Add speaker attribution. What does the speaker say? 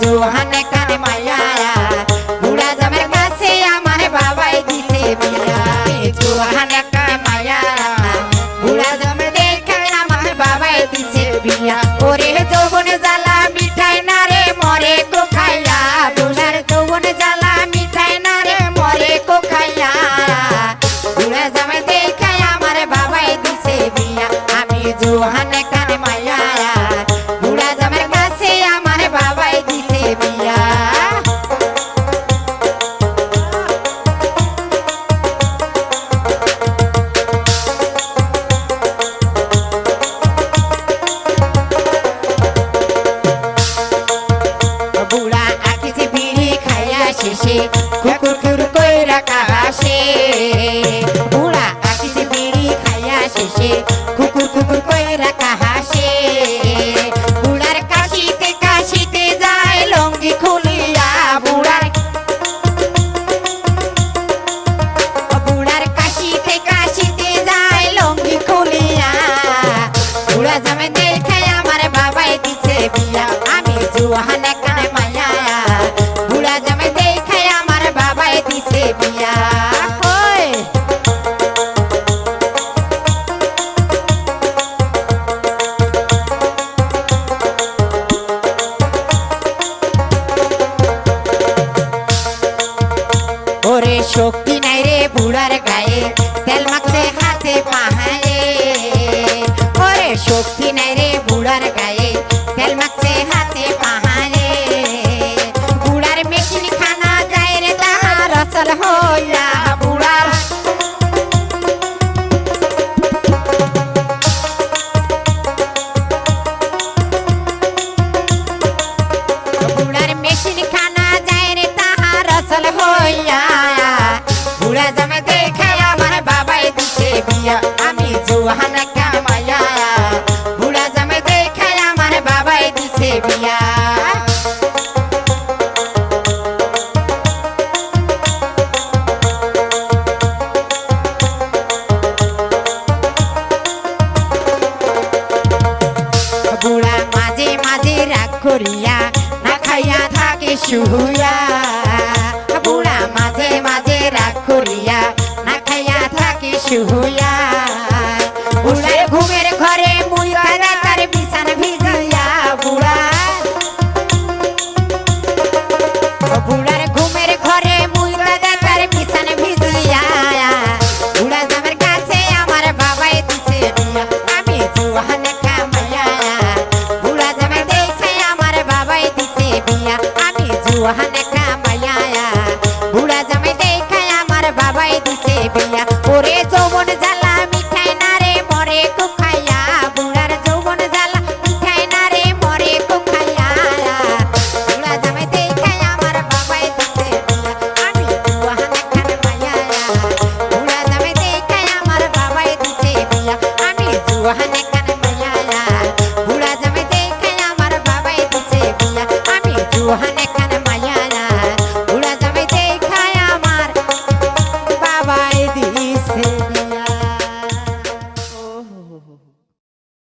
Speaker 1: Johann কানে মায়া। বুড়া কুকুর কুকুর কইরা কাশে। বুড়া আকিছে, বিড়ি খাইয়া শেষে কুকুর কুকুর কইরা কাহাসে বুড়ার কাশিতে কাশিতে যায়, লঙ্গি খুলিয়া বুড়ার বুড়ার কাশিতে কাশিতে যায়, লঙ্গি খুলিয়া। বুড়া জামে দেখে আমার বাবাই দিছে বিয়া। আমি জুহান শক্তি নাই রে বুড়ার গায়ে। করিয়া না খাইয়া থাকে শুহুয়া বুড়া মাঝে মাঝে রাগ করিয়া না খাইয়া থাকে শুহুয়া સુહન ક્રામયા બુડા જમે દેખાયા મારા બાબા એ દિશે ભૈયા ઓરે જોવન ઝાલા